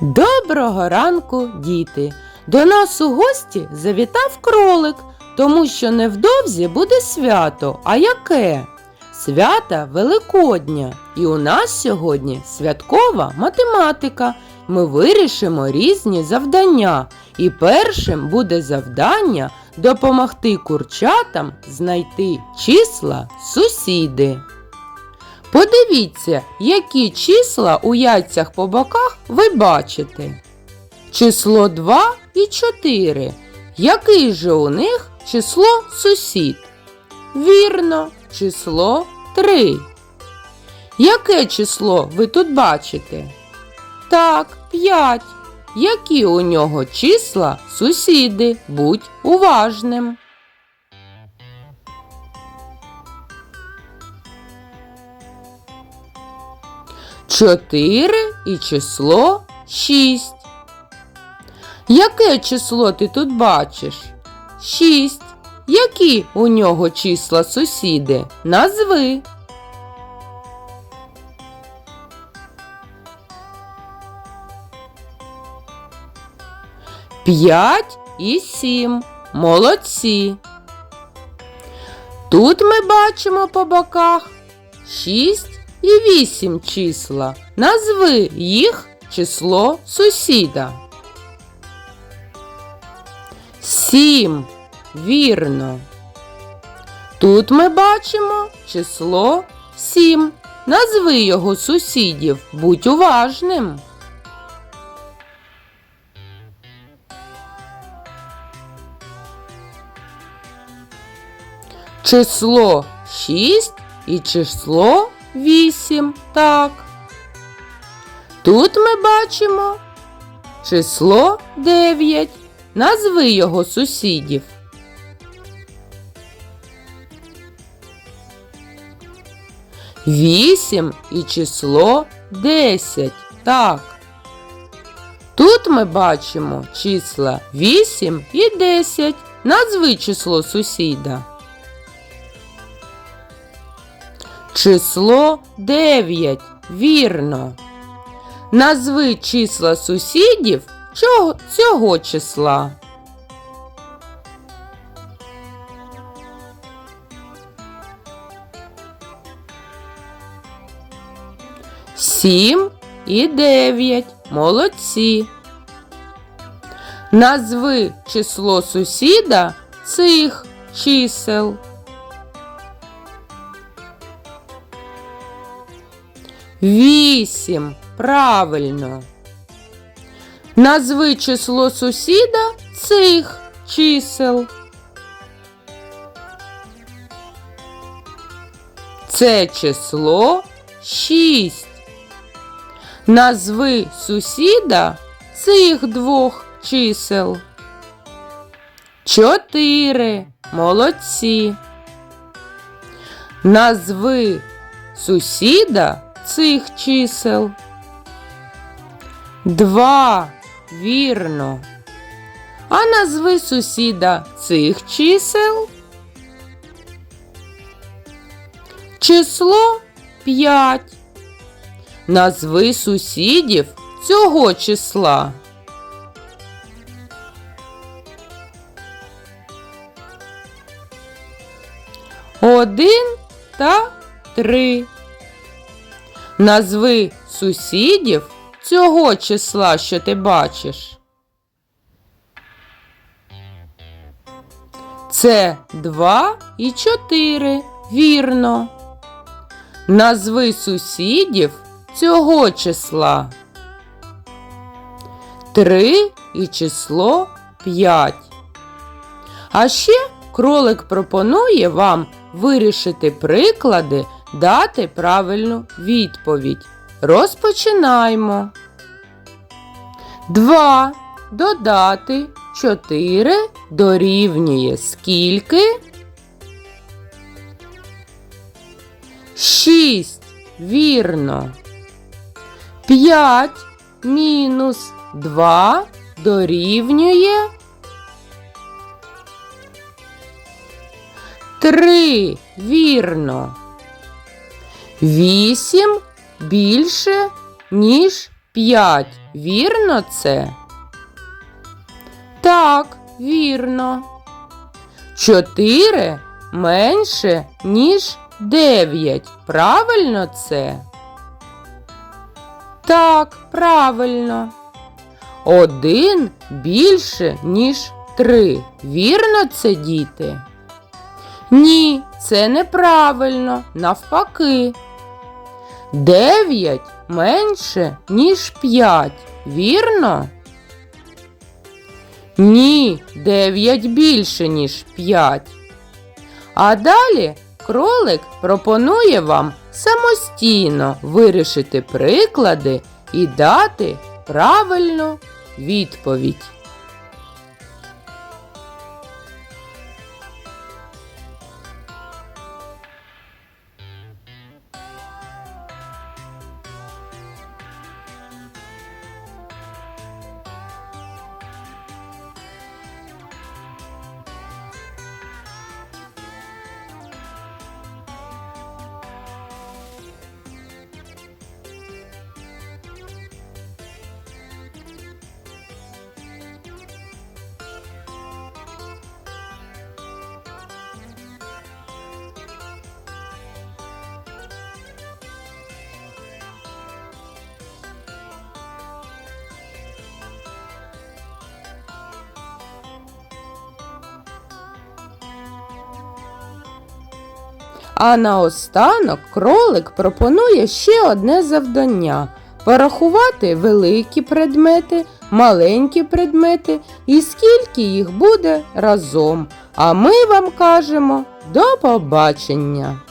Доброго ранку, діти! До нас у гості завітав кролик, тому що невдовзі буде свято. А яке? Свята Великодня. І у нас сьогодні святкова математика. Ми вирішимо різні завдання. І першим буде завдання допомогти курчатам знайти числа сусіди. Подивіться, які числа у яйцях по боках ви бачите. Число 2 і 4. Який же у них число сусід? Вірно, число 3. Яке число ви тут бачите? Так, 5. Які у нього числа сусіди? Будь уважним. Чотири і число шість. Яке число ти тут бачиш? Шість. Які у нього числа сусіди? Назви. П'ять і сім. Молодці. Тут ми бачимо по боках шість і вісім числа. Назви їх число сусіда. Сім. Вірно. Тут ми бачимо число сім. Назви його сусідів. Будь уважним. Число 6 і число 8. Так. Тут ми бачимо число 9. Назви його сусідів. Вісім і число 10. Так. Тут ми бачимо числа 8 і 10. Назви число сусіда. Число 9. Вірно. Назви числа сусідів цього числа. Сім і дев'ять. Молодці. Назви число сусіда цих чисел. Вісім. Правильно. Назви число сусіда цих чисел. Це число 6. Назви сусіда цих двох чисел. Чотири. Молодці. Назви сусіда цих чисел. Два. Вірно. А назви сусіда цих чисел. Число 5. Назви сусідів цього числа. Один та три. Назви сусідів цього числа, що ти бачиш. Це 2 і 4. Вірно. Назви сусідів цього числа. 3 і число 5. А ще кролик пропонує вам вирішити приклади, дати правильну відповідь. Розпочинаємо. 2 додати 4 дорівнює скільки? 6. Вірно. 5 мінус 2 дорівнює 3. Вірно. 8 більше, ніж 5. Вірно це? Так, вірно. Чотири менше, ніж дев'ять. Правильно це? Так, правильно. Один більше, ніж три. Вірно це, діти? Ні, це неправильно, навпаки. Дев'ять менше, ніж п'ять. Вірно? Ні, дев'ять більше, ніж п'ять. А далі кролик пропонує вам самостійно вирішити приклади і дати правильну відповідь. А наостанок кролик пропонує ще одне завдання порахувати великі предмети, маленькі предмети і скільки їх буде разом. А ми вам кажемо до побачення!